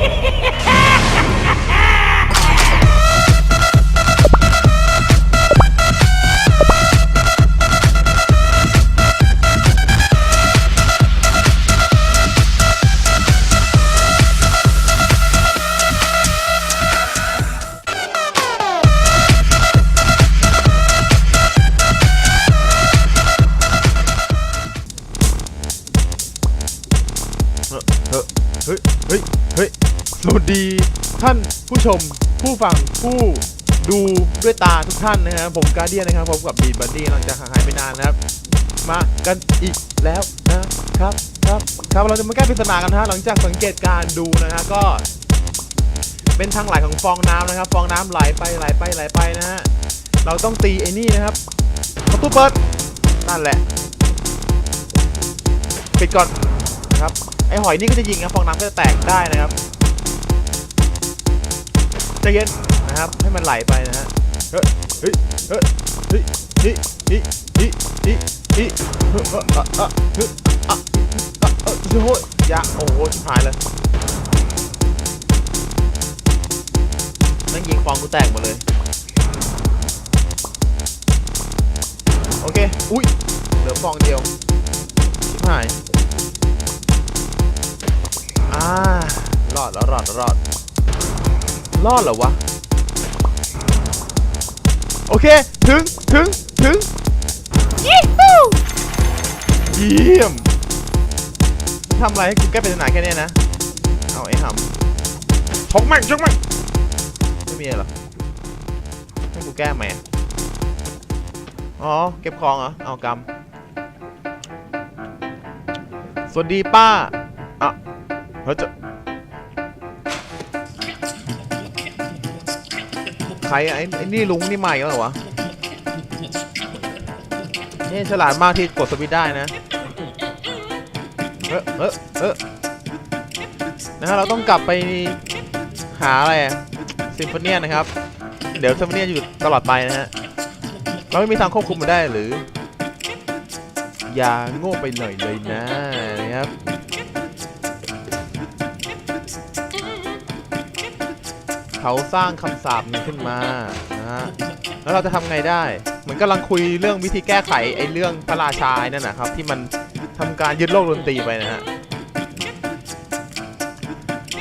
Ha ha ha! ผู้ชมผู้ฟังผู้ดูด้วยตาทุกท่านนะครับผมการเดียนนะครับผมกับบีบันดี้หลังจากห่างหายไปนานนะครับ มากันอีกแล้วนะครับครับครับเราจะมาแก้ปริศนากันนะฮะหลังจากสังเกตการดูนะฮะก็เป็นทางไหลของฟองน้ำนะครับ ฟองน้ำไหลไปไหลไปไหลไปนะฮะเราต้องตีไอ้นี่นะครับประตูเปิดนั่นแหละปิดก่อนนะครับไอหอยนี่ก็จะยิงนะฟองน้ำก็จะแตกได้นะครับ ใจเย็นนะครับให้มันไหลไปนะฮะเฮ้ยเฮ้ยเฮ้ยเฮ้ยนี่นี่นี่นี่นี่เฮ้ยเฮ้ยเฮ้ยโอ้ยยาโอ้โหหายเลยนั่งยิงฟองกูแตกหมดเลยโอเคอุ้ยเหลือฟองเดียวชิบหายอ่ารอดแล้วรอดรอด รอดเหรอวะ โอเค ถึง ถึง ถึงยี่หูเยี่ยมทำอะไรให้กูแก้เป็นหนาแค่เนี้ยนะ เอาไอ้หำชกแม่งชกแม่งไม่มีอะไรหรอให้กูแก้ไหมอะอ๋อ เก็บของเหรอ เอากำสวัสดีป้า อะเฮ้ยจะ ใครไอ้ไอ้นี่ลุงนี่ใหม่แล้วเหรอวะนี่ฉลาดมากที่กดสวิตได้นะเออเออเออนะฮะเราต้องกลับไปหาอะไรอะซิมโฟเนียนะครับ เดี๋ยวซิมโฟเนียอยู่ตลอดไปนะฮะเราไม่มีทางควบคุมมันได้หรือ อย่าโง่ไปหน่อยเลยนะนะครับ เขาสร้างคำสาปนี้ขึ้นมานะฮะแล้วเราจะทำไงได้ เหมือนกำลังคุยเรื่องวิธีแก้ไขไอ้เรื่องพระราชาไอ้นั่นนะครับ ที่มันทำการยึดโลกดนตรีไปนะฮะ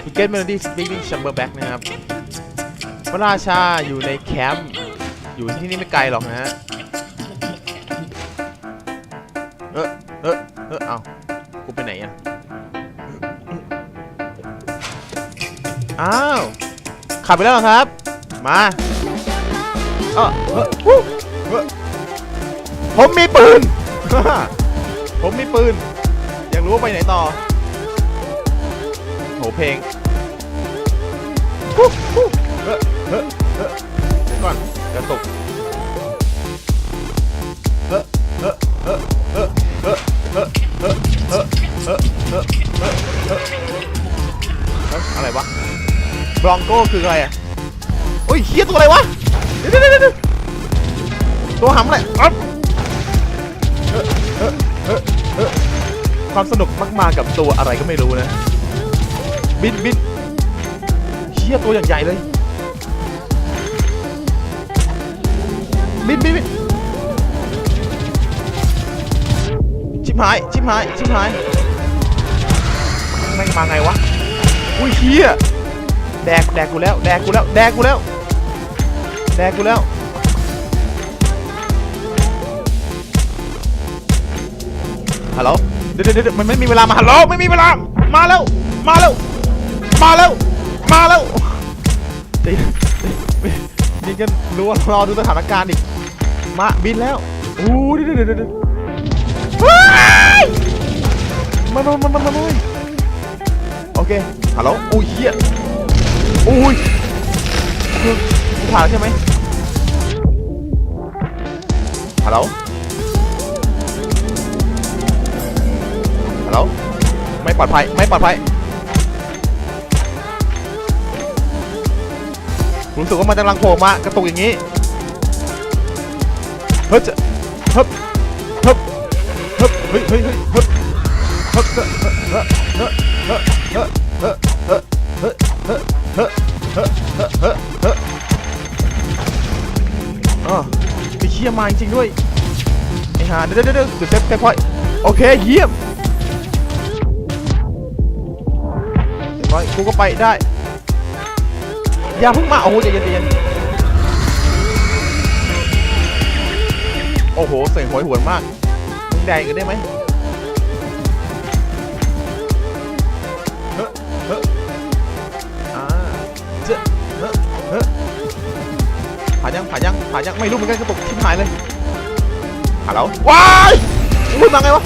To get melody speaking chamber back นะครับ พระราชาอยู่ในแคมป์อยู่ที่นี่ไม่ไกลหรอกนะฮะ เออเออเออเอากูไปไหนอะอ้าว ขับไปแล้วเหรอครับ มาเออเออฮู้เออผมมีปืน ผมมีปืน อยากรู้ว่าไปไหนต่อโหเพลงฮู้ฮู้เออเออเออเดี๋ยวก่อนกระตุกเออเออเออเออเออเออเออเออเออเออเออเออเอออะไรวะ บรองโก้คืออะไรอะโอ้ยเฮียตัวอะไรวะเดี๋ยวเดี๋ยวเดี๋ยวตัวหำอะไรอ๊อบเอ้อเอ้อเอ้อเอ้อความสนุกมากมากับตัวอะไรก็ไม่รู้นะ บินบินเฮียตัวอย่างใหญ่เลย บินบินบินชิบหาย ชิบหาย ชิบหายแม่งมาไงวะ อุ้ยเฮีย แดกแดกกูแล้วแดกกูแล้วแดกกูแล้วแดกกูแล้วฮัลโหลเดี๋ยวเดี๋ยวมันไม่มีเวลามาฮัลโหลไม่มีเวลามาแล้วมาแล้วมาแล้วมาแล้วตียวนี่กันรู้ว่ารอดูสถานการณ์อีกมาบินแล้วอู้เดี๋ยวเดี๋ยวเดี๋ยวเดี๋ยวว้ายมามามามามาโอเคฮัลโหลอุ้ยเฮีย อุ้ยคือผ่านแล้วใช่ไหมฮัลโหลฮัลโหลไม่ปลอดภัย ไม่ปลอดภัย รู้สึกว่ามันกำลังโผล่มากระตุกอย่างนี้ เฮ้ยจะฮึบฮึบฮึบเฮ้ยเฮ้ยเฮ้ยฮึบฮึบเฮ้ยเฮ้ยเฮ้ยเฮ้ยเฮ้ยเฮ้ยเฮ้ยเฮ้ยเฮ้อ เฮ้อเฮ้อเฮ้อเฮ้อเฮ้อ๋อไอ้เชี่ยมาจริงด้วยไอ้ห่าเดี๋ยวเดี๋ยวเดี๋ยวเดี๋ยวเซฟเซฟพอยโอเคเยี่ยมเรียบร้อยกูก็ไปได้อย่าเพิ่งมาโอ้โหใจเย็นใจเย็นโอ้โหเสียงโหยหวนมากมึงแดงกันได้ไหม ผ่านยังผ่านยังผ่านยังไม่รู้เหมือนกันกระตุกทิมหายเลยฮัลโหลว้ายมึงมาไงวะ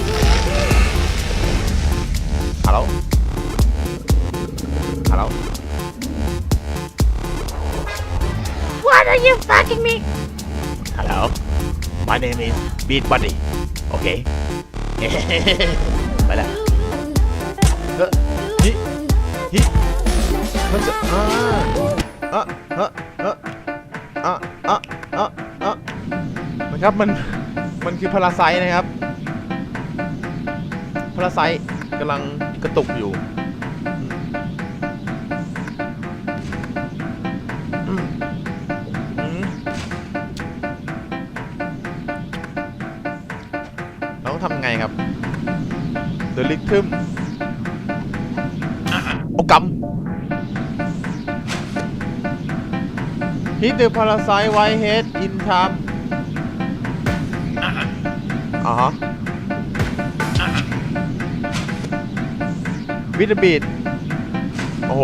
ฮัลโหลฮัลโหล What are you fucking me? Hello, my name is Beat Buddy. Okay. ไปแล้วเฮ้ฮิฮิมันจะอ่าอะฮะฮะอะ อะอะอะนะครับมันมันคือพาราไซนะครับพาราไซกำลังกระตุกอยู่เราต้องทำยังไงครับ The Rhythm โอกำ Hit the parasite whitehead in time อ่าฮะ With the beat โอ้โห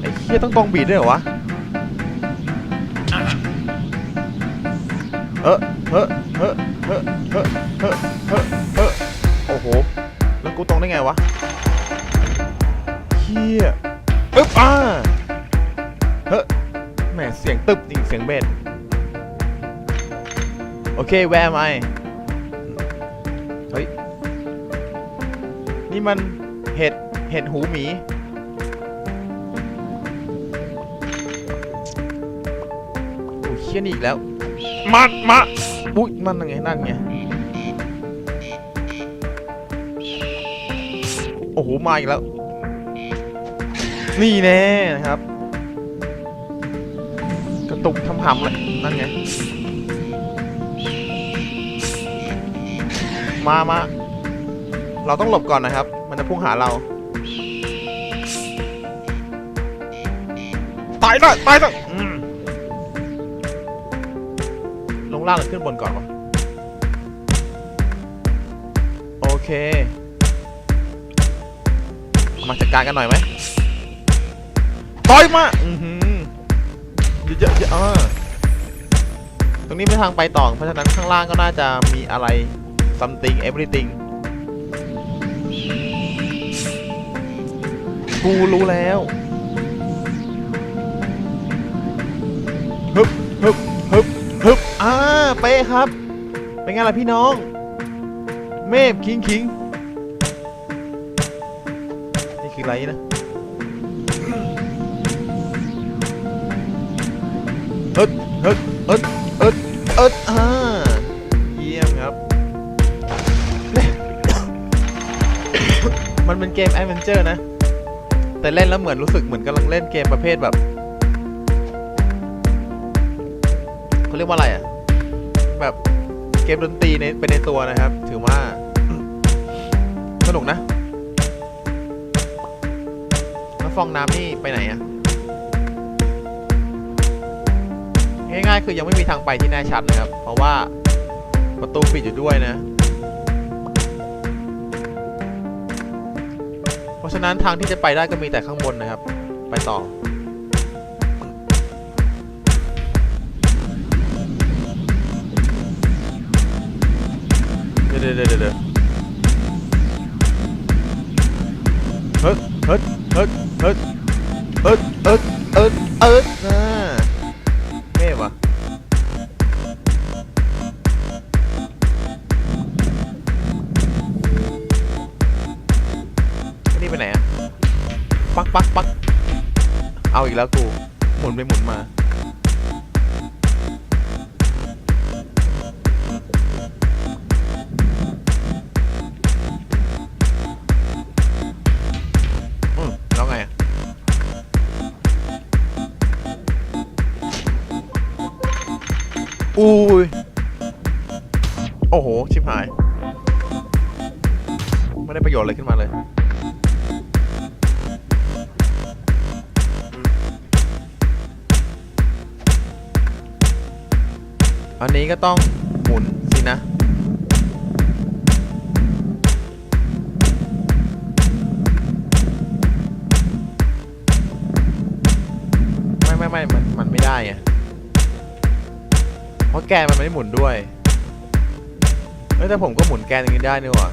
ไอ้เคียต้องตรงบีดด้วยเหรอวะ เออเฮ้อเฮ้อเฮ้อเฮ้อเฮ้อเฮ้อเฮ้อโอ้โห แล้วกูตรงได้ไงวะเฮีย อึ๊บอ่าเฮ้อแหมเสียงตึบจริงเสียงเบสโอเคแวร์ไมเฮ้ย นี่มันเห็ด เห็ดหูหมี โอ้ยเฮียนี่อีกแล้วมามาอุ้ยมันยังไงนั่นไง โอ้โห มาอีกแล้ว นี่แน่นะครับ กระตุกทำหำเลยนั่นไง มามาเราต้องหลบก่อนนะครับ มันจะพุ่งหาเรา ตายหน่อยตายหน่อยลงล่างหรือขึ้นบนก่อนวะโอเค มาจัดการกันหน่อยไหม ต่อยมาอือหือเยอะๆเยอะอ่าตรงนี้เป็นทางไปต่อ เพราะฉะนั้นข้างล่างก็น่าจะมีอะไร something everything กูรู้แล้วฮึบฮึบฮึบฮึบอ่าเป๊ะครับ เป็นไงล่ะพี่น้อง เมฟคิงคิงนี่คืออะไรนะ เอิดเอิดเอิดเอิดเอิดอ่าเยี่ยมครับ มันเป็นเกมแอดเวนเจอร์นะ แต่เล่นแล้วเหมือนรู้สึกเหมือนกำลังเล่นเกมประเภทแบบเขาเรียกว่าอะไรอะ แบบเกมดนตรีในเป็นในตัวนะครับ ถือว่า สนุกนะ แล้วฟองน้ำนี่ไปไหนอะ ง่ายๆ คือยังไม่มีทางไปที่แน่ชัดนะครับ เพราะว่าประตูปิดอยู่ด้วยนะ เพราะฉะนั้นทางที่จะไปได้ก็มีแต่ข้างบนนะครับ ไปต่อ เดี๋ยวเดี๋ยวเดี๋ยวเดี๋ยวเฮ้ยเฮ้ยเฮ้ยเฮ้ยเฮ้ยเฮ้ยเฮ้ยเฮ้ย อีกแล้วกูหมุนไปหมุนมาแล้วไง อุ้ย โอ้โห ชิบหาย ไม่ได้ประโยชน์อะไรขึ้นมาเลย อันนี้ก็ต้องหมุนสินะ ไม่ไม่ไม่มันมันไม่ได้ไงเพราะแกนมันไม่ได้หมุนด้วยเอ้ยแต่ผมก็หมุนแกนอย่างนี้ได้นี่หว่า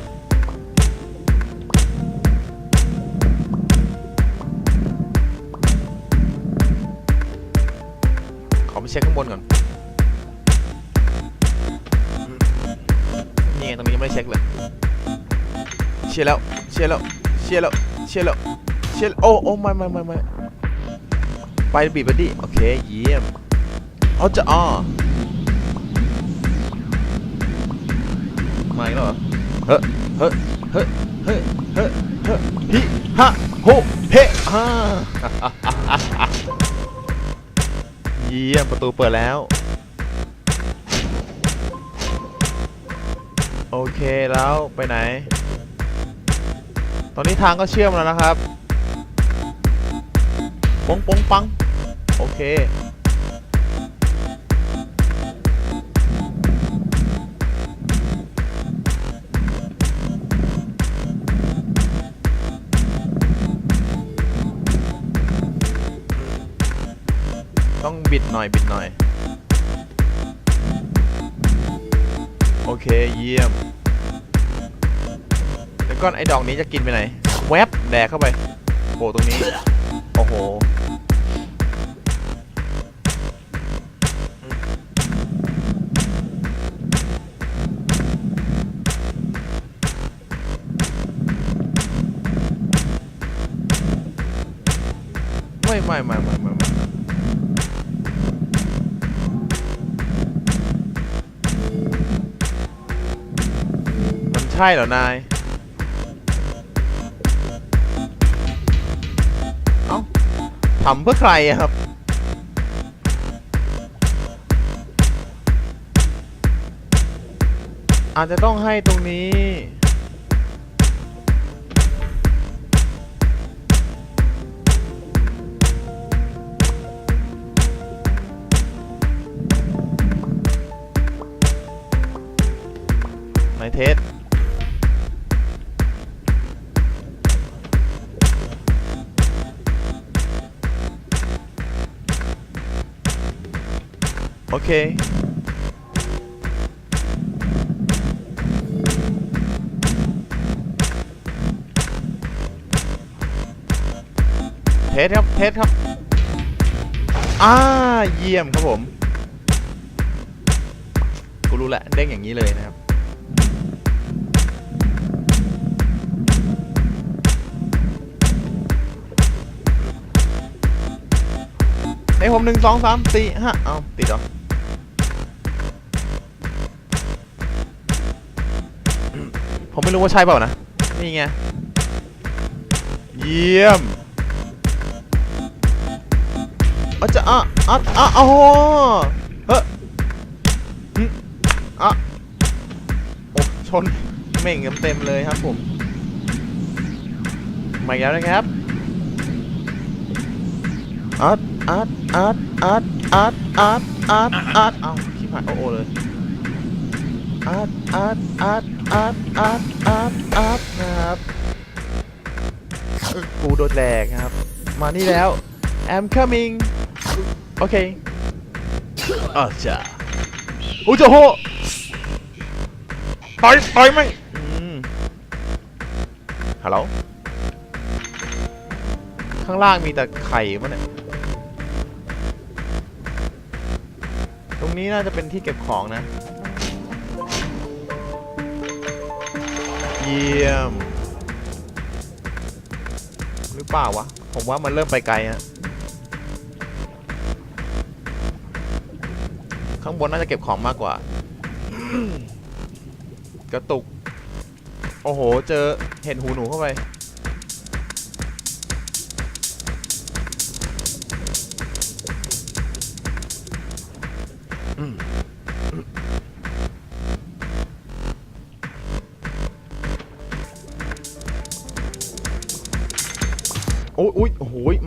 ขอไปเช็คข้างบนก่อน เชียร์แล้ว เชียร์แล้ว เชียร์แล้ว เชียร์แล้ว เชียร์ โอ้โอ้ไม่ไม่ไม่ไม่ไปบีบบัดดี้โอเค เยี่ยมเอาจะอ้อมาอีกแล้วเหรอ เฮ้เฮ้เฮ้เฮ้เฮ้เฮ้ฮิฮะโฮเฮฮ่าเยี่ยมประตูเปิดแล้ว โอเคแล้วไปไหน ตอนนี้ทางก็เชื่อมแล้วนะครับปงปงปัง โอเค ต้องบิดหน่อยบิดหน่อย โอเค เยี่ยม ก้อนไอ้ดอกนี้จะกินไปไหน แวบแดกเข้าไปโผตรงนี้ โอ้โห ไม่ไม่ไม่ไม่ไม่ไม่มันใช่เหรอนาย ทำเพื่อใครอะครับ อาจจะต้องให้ตรงนี้ โอเคเทสครับเทสครับ อ่า เยี่ยมครับผม กูรู้แหละเด้งอย่างนี้เลยนะครับ ไอ้ผมหนึ่งสองสามสี่ห้าเอาติดเหรอ ผมไม่รู้ว่าใช่เปล่านะ นี่ไง เยี่ยมอาจะอะอะอะโอ้เฮ้ยหึอะโอ้ชนเม่งเต็มเลยครับผมมาอีกแล้วนะครับอัดอัดอัดอัดอัดอัดอัดอัดเอาชิบหายโอ้โอเลยอัดอัดอัด อัดอัดอัดอัดนะครับเออกูโดนแหลกนะครับ มานี่แล้ว I'm coming โอเคอาจ้าโอ้โจโหต่อยต่อยไหมอืมฮัลโหลข้างล่างมีแต่ไข่มันเนี่ยตรงนี้น่าจะเป็นที่เก็บของนะ เยี่ยม หรือเปล่าวะ ผมว่ามันเริ่มไปไกลฮะข้างบนน่าจะเก็บของมากกว่า กระตุก โอ้โห เจอเห็นหูหนูเข้าไป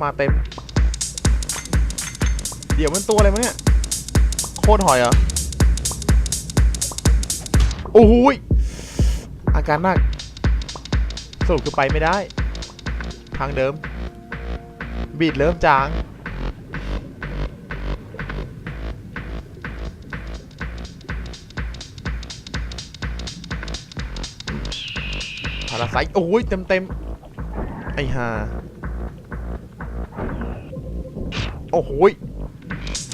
มาเต็ม เดี๋ยวมันตัวอะไรวะเนี่ย โคตรหอยเหรอ โอ้โหยอาการหนักสรุปคือไปไม่ได้ ทางเดิม บีดเริ่มจาง พาราไซต์โอ้ยเต็มเต็มไอ้ห่า โอ้โหย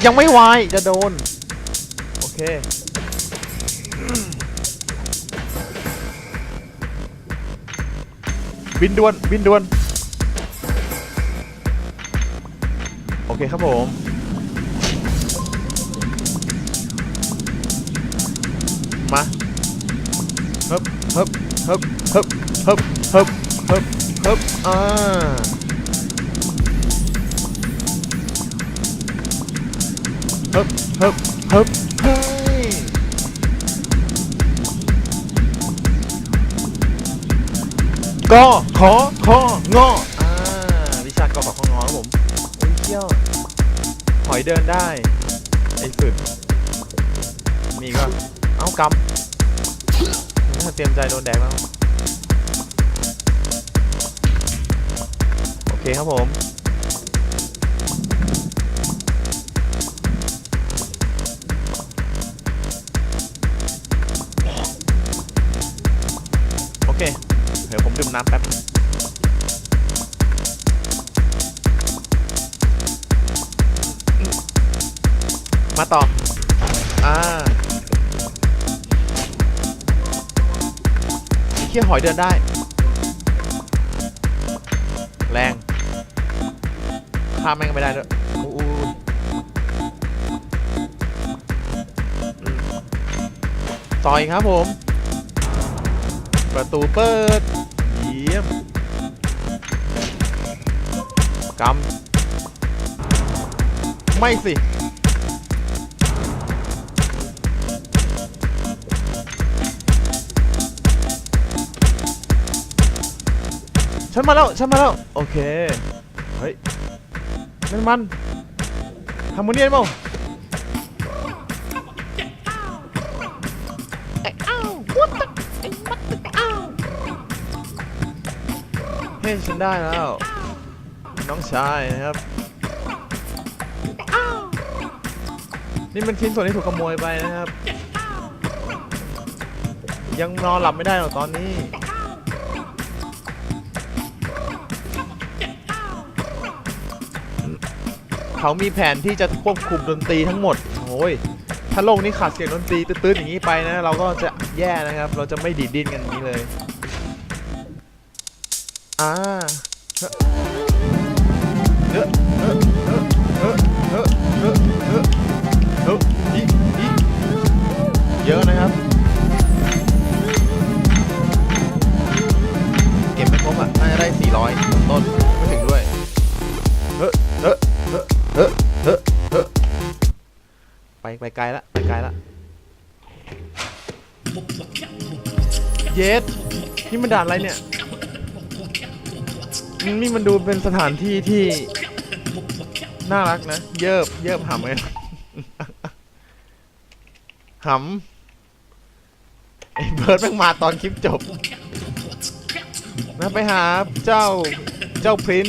ยังไม่วายจะโดน โอเค บินด่วน บินด่วน โอเคครับผมมาฮึบฮึบฮึบฮึบฮึบฮึบฮึบฮึบอ่า ฮึบฮึบฮึบเฮ้ยก็ขอของออ่าวิชาก็ขอของอครับผมโอ้ยเที่ยวหอยเดินได้ ไอ้สุดมีก็เอ้ากำถ้าเตรียมใจโดนแดกแล้ว โอเคครับผม เคเดี๋ยวผมดื่มน้ำแป๊บมาต่อ อ่าเคี้ยหอยเดินได้ แรงข้ามแม่งไม่ได้ด้วยอู้ต่อยครับผม ประตูเปิด เยี่ยมกำไม่สิ ฉันมาแล้ว ฉันมาแล้ว โอเค เฮ้ย นั่นมันฮาร์โมเนียนเปล่า ฉันได้แล้ว น้องชายนะครับ นี่มันชิ้นส่วนที่ถูกขโมยไปนะครับ ยังนอนหลับไม่ได้หรอกตอนนี้ เขามีแผนที่จะควบคุมดนตรีทั้งหมดโอ้ยถ้าโลกนี้ขาดเสียงดนตรีตื้นๆอย่างนี้ไปนะ เราก็จะแย่นะครับ เราจะไม่ดีดดิ้นกันอย่างนี้เลย่าเออเออเออเออเออเออเอออีอีเยอะนะครับ เก็บไม่ครบอะน่าจะได้ 400 ต้นไม่ถึงด้วยเฮ้ยเฮ้ยเฮ้ยเฮ้ยเออเออไปไปไกลละไปไกลละเย็ดนี่มันด่านอะไรเนี่ย นี่มันดูเป็นสถานที่ที่ น่ารักนะ เยิบเยิบหำไงหำไอ้เบิร์ดแม่งมาตอนคลิปจบนะไปหาเจ้าเจ้าพริน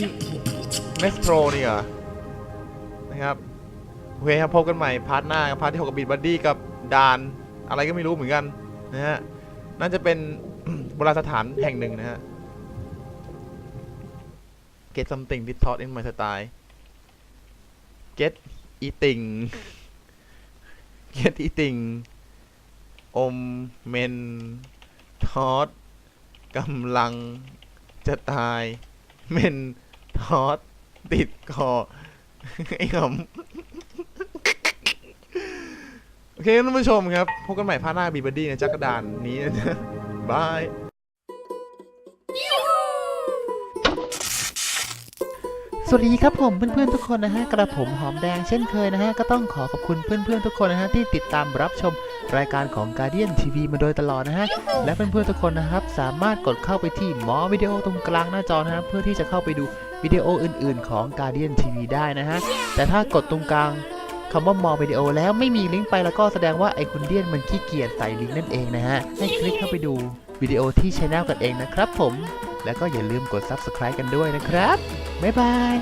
เมสโตรนี่เหรอนะครับโอเคครับพบกันใหม่พาร์ทหน้าพาร์ทที่6กับบีดบัดดี้กับดาน อะไรก็ไม่รู้เหมือนกันนะฮะน่าจะเป็นโบราณสถานแห่งหนึ่งนะฮะ get something with thought in my style get eating get eating อมเมนทอดกำลังจะตาย เมนทอดติดคอไอ้ขำโอเคท่านผู้ชมครับ พบกันใหม่พาร์ทหน้าบีบดี้ในจักรดานนี้นะบาย วัสดีครับผมเพื่อนๆทุกคนนะฮะกระผมหอมแดงเช่นเคยนะฮะก็ต้องขอขอบคุณเพื่อนๆทุกคนนะฮะที่ติดตามรับชมรายการของ Guardian TV มาโดยตลอดนะฮะและเพื่อนๆทุกคนนะครับสามารถกดเข้าไปที่หมอวิดีโอตรงกลางหน้าจอนะฮะเพื่อที่จะเข้าไปดูวิดีโออื่นๆของ Guardian TV ได้นะฮะแต่ถ้ากดตรงกลางคำว่ามอวิดีโอแล้วไม่มีลิงก์ไปแล้วก็แสดงว่าไอคุณเดียนมันขี้เกียจใส่ลิงก์นั่นเองนะฮะให้คลิกเข้าไปดูวิดีโอที่ช anel กันเองนะครับผม แล้วก็อย่าลืมกด subscribe กันด้วยนะครับ บ๊ายบาย